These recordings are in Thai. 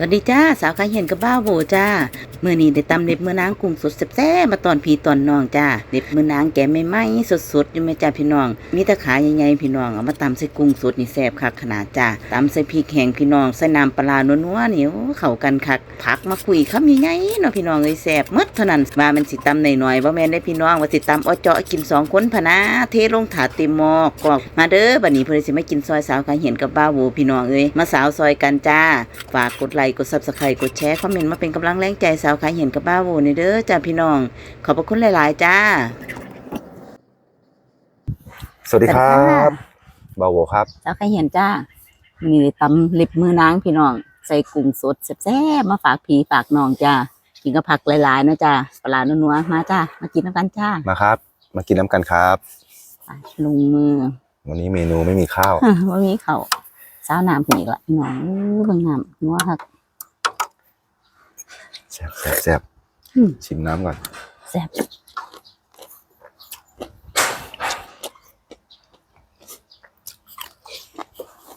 วัสดีจ้า สาวขาเห็นกับบ้าโวจ้า เมื่อนี้ได้ตำเล็บมือนางกุ้งสดแซ่บมาตอนพี่ตอนน้องจ้าเล็บมือนางแกะไม่ไหมสดๆอยู่ไหมจ้าพี่น้อง มีแตะขาใหญ่ๆพี่น้องเอามาตำใส่กุ้งสดนี่แซ่บคักขนาดจ้าตำใส่พริกแห้งพี่น้องใส่น้ำปลาร้านัวๆนี่โอ้เข้ากันคักผักมาคุยคำใหญ่ๆเนาะพี่น้องเอ้ยแซ่บหมดเท่านั้นว่ามันสิตำหน่อยๆว่าแม่นได้พี่น้องว่าสิตำอเจาะกินสองคนพะนะเทลงถาดเต็มหม้อกอกมาเด้อบัดนี้เพิ่นสิมากินซอยสาวขายเห็นกับบ้าโวพี่น้องเอ้ยมาสาวซอยกันจ้าฝากกดไลค์กด Subscribe กดแชร์คอมเมนต์มาเป็นกำลังแรงใจสาวขายเห็นกับบ้าโวนี่เด้อจ้าพี่น้อง ขอบพระคุณหลาย ๆ จ้า สวัสดีครัสวัสดีค่ะบบาโวครับสาวขายเห็นจ้ามีตำลิบมือนางพี่น้อง ใส่กุ้งสดแซ่บๆมาฝากพีฝากน้องจ้ากินกับผักหลาย ๆ นะจ้าปลานัวมาจ้ามากินน้ำกันจ้ามาครับ มากินน้ำกันครับลงมือ วันนี้เมนูไม่มีข้าวว่ามีเขาวสาวน้ำผีกละพี่น้องเบิ่งน้ำนัวคัก แซ่บแซ่บแซ่บอืม ชิมน้ำก่อน แซ่บ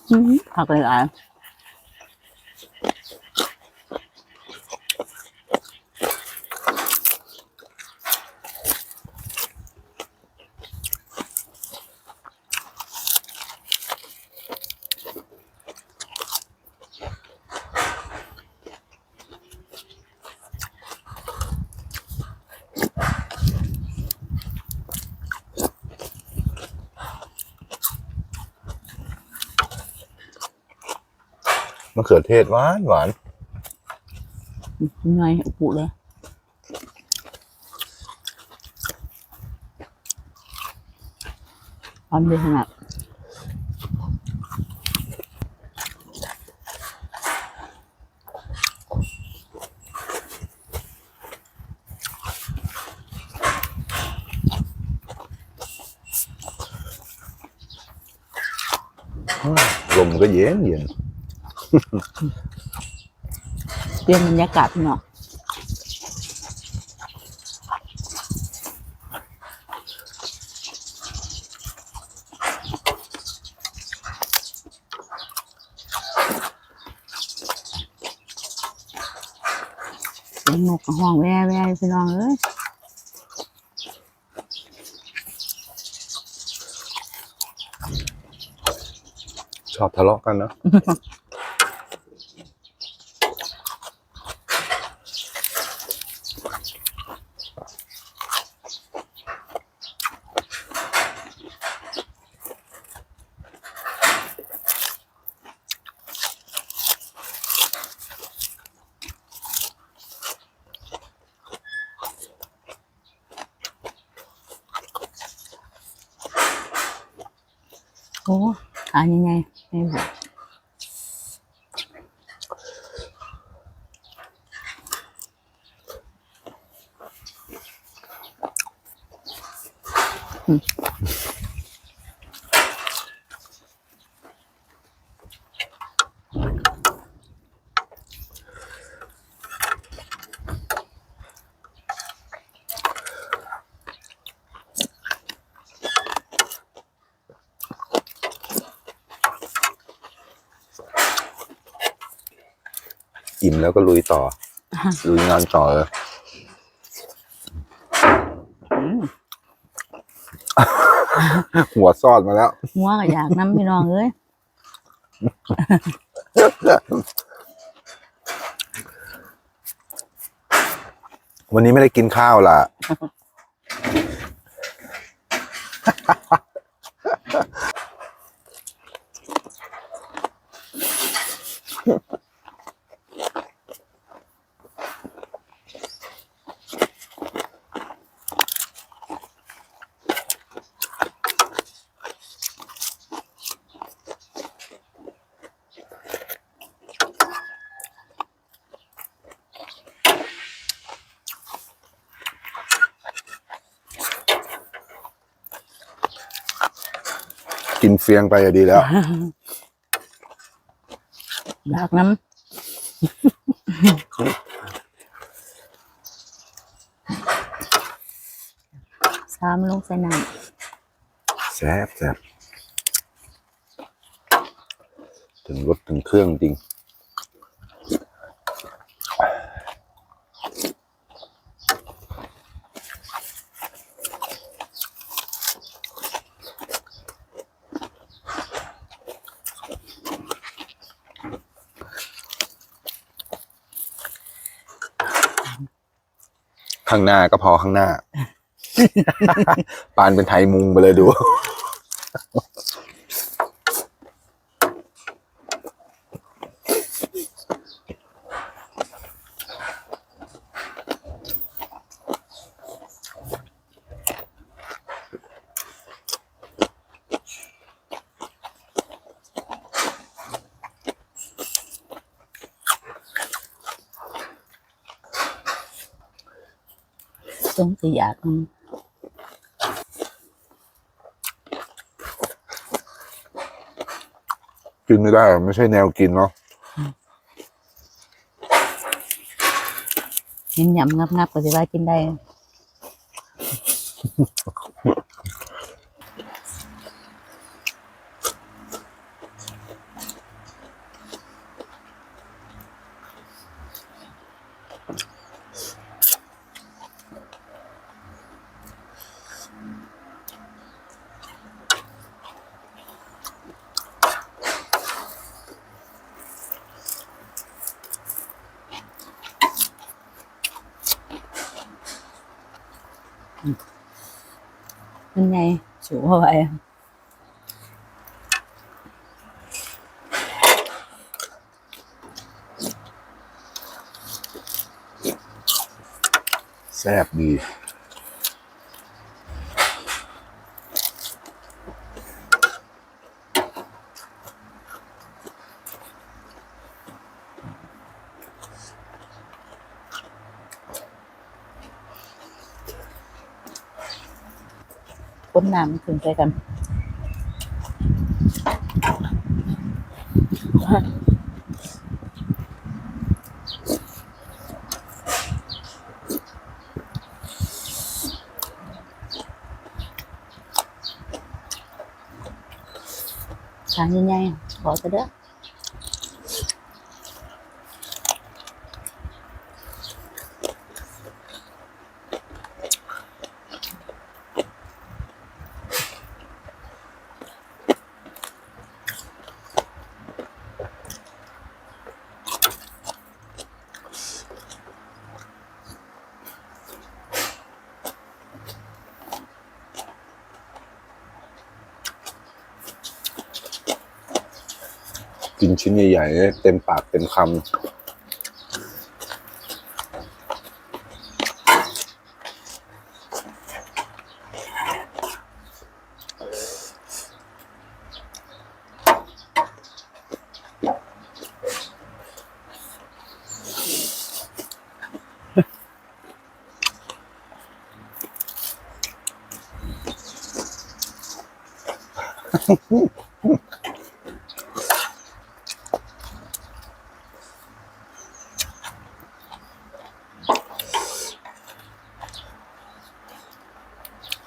อื้อหือผักหลายๆ มะเขือเทศหวานหวานหน่อยอุปุเลยพร้อมเลยขนาดลมก็เย็นเย็น เปลี่ยนบรรยากาศพี่น้องเสียงนกกับห้องแว่แว่พี่น้องเอ้ยชอบทะเลาะกันเนอะ โอ้ขายังไงไม่รู้อิ่ม แล้วก็ลุยต่อ ลุยงานต่อเลยอืมหัวซอดมาแล้ว หัวก็อยากน้ำพี่น้องเอ้ยวันนี้ไม่ได้กินข้าวล่ะ กินเฟียงไปอะดีแล้ว อยากน้ำซ้ำลงใส่น้แซ่บแซ่บถึงรสถึงเครื่องจริง ข้างหน้าก็พอข้างหน้า ปานเป็นไทยมุงไปเลยดู สงสิอยากมันกินไม่ได้ไม่ใช่แนวกินเนาะกินยำงับงับๆก็สิว่ากินได้ มันไงสูเอาไว้แซ่บดี คนน้ำมันขึ้นใจกันทางใหญ่ๆขอจะเด้อ กินชิ้นใหญ่ๆเต็มปากเต็มคำ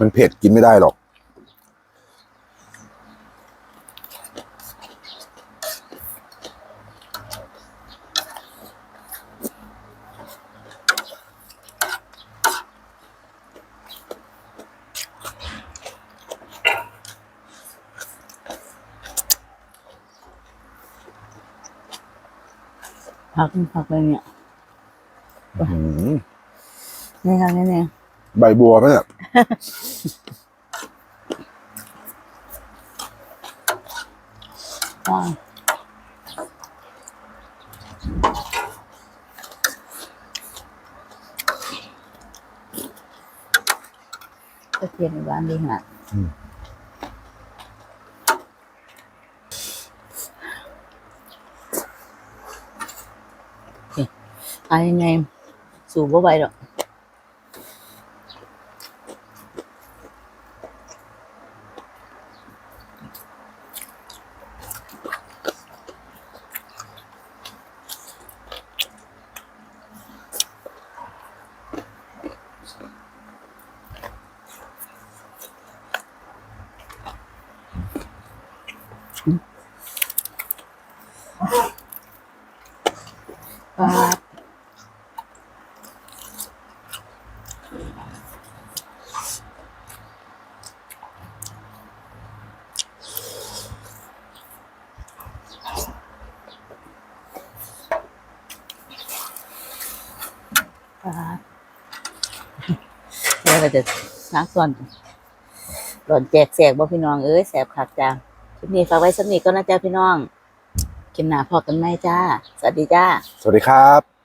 มันเผ็ดกินไม่ได้หรอก ผักผักอะไรเนี่ย อื้อหือนี่ค่ะนี่นี่ใบบัวปะเนี่ยว้าวกระเทียมหวานดีขนาดอืมอันยั งไงสูบบ่ไหวหรอกป แล้วก็จะซักส่วนหล่อนแจกแสกบ่พี่น้องเอ้ยแสบคักจ้าคลิปนี้ฝากไว้สำนีก็นะจ้าพี่น้องคลิปหน้าพอกันไหมจ้า สวัสดีจ้า สวัสดีครับ